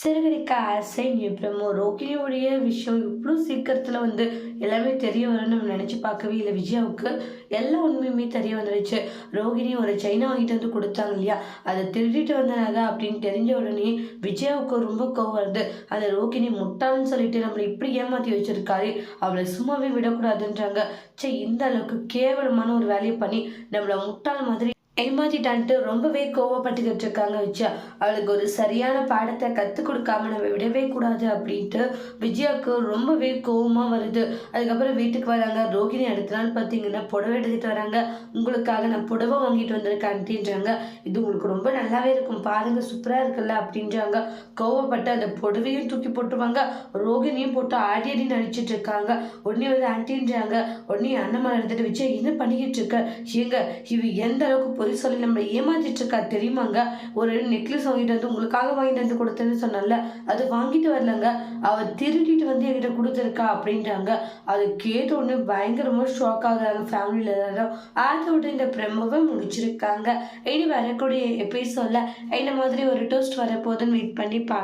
சிறுகடிக்க ஆசை பிரமோ ரோகிணியோடைய விஷயம் இவ்வளோ சீக்கிரத்தில் வந்து எல்லாமே தெரிய வரும்னு நம்ம நினச்சி பார்க்கவே இல்லை விஜயாவுக்கு. எல்லா உண்மையுமே தெரிய வந்துடுச்சு ரோகிணி ஒரு சைனா வாங்கிட்டு வந்து கொடுத்தாங்க இல்லையா? அதை திருடிட்டு வந்த அப்படின்னு தெரிஞ்ச உடனே விஜயாவுக்கு ரொம்ப கோவம் வருது. அந்த ரோகிணி முட்டாள்னு சொல்லிட்டு நம்மளை இப்படி ஏமாற்றி வச்சிருக்காரு. அவளை சும்மாவே விடக்கூடாதுன்றாங்க. சே இந்த அளவுக்கு கேவலமான ஒரு வேலையை பண்ணி நம்மளை முட்டாள் மாதிரி ஏமாத்திட்டான்ட்டு ரொம்பவே கோவப்பட்டுக்கிட்டு இருக்காங்க விஜயா. அவளுக்கு ஒரு சரியான பாடத்தை கற்றுக் கொடுக்காம நம்ம விடவே கூடாது அப்படின்ட்டு விஜயாவுக்கு ரொம்பவே கோவமாக வருது. அதுக்கப்புறம் வீட்டுக்கு வராங்க. ரோகிணி அடுத்த நாள் பார்த்தீங்கன்னா புடவை எடுத்துகிட்டு வராங்க. உங்களுக்காக நான் புடவை வாங்கிட்டு வந்திருக்கேன் அப்படின்றாங்க இது உங்களுக்கு ரொம்ப நல்லாவே இருக்கும். பாருங்கள் சூப்பராக இருக்குல்ல அப்படின்றாங்க. கோவப்பட்டு அந்த புடவையும் தூக்கி போட்டுருவாங்க. ரோகிணியும் போட்டு ஆடி ஆடி நடிச்சிட்டு இருக்காங்க. உடனே வந்து ஆண்டின்றாங்க உடனே அண்ணம்மா எடுத்துட்டு விஜய் என்ன பண்ணிக்கிட்டு இருக்க? எங்க இவ எந்த அளவுக்கு சொல்லி சொல்லி நம்மளை ஏமாற்றிட்டு இருக்கா தெரியுமாங்க? ஒரு நெக்லஸ் வாங்கிட்டு வந்து உங்களுக்காக வாங்கிட்டு வந்து கொடுத்தேன்னு சொன்னல அது வாங்கிட்டு வரலங்க. அவ திருடிட்டு வந்து என்கிட்ட கொடுத்துருக்கா அப்படின்றாங்க அது கேட்ட உடனே பயங்கரமாக ஷாக் ஆகுறாங்க ஃபேமிலியில் எல்லாரும். அதோட இந்த பிரம்மவை முடிச்சிருக்காங்க. இனி வரக்கூடிய எபிசோடில் இந்த மாதிரி ஒரு டோஸ்ட் வரப்போதுன்னு வெயிட் பண்ணி பார்க்க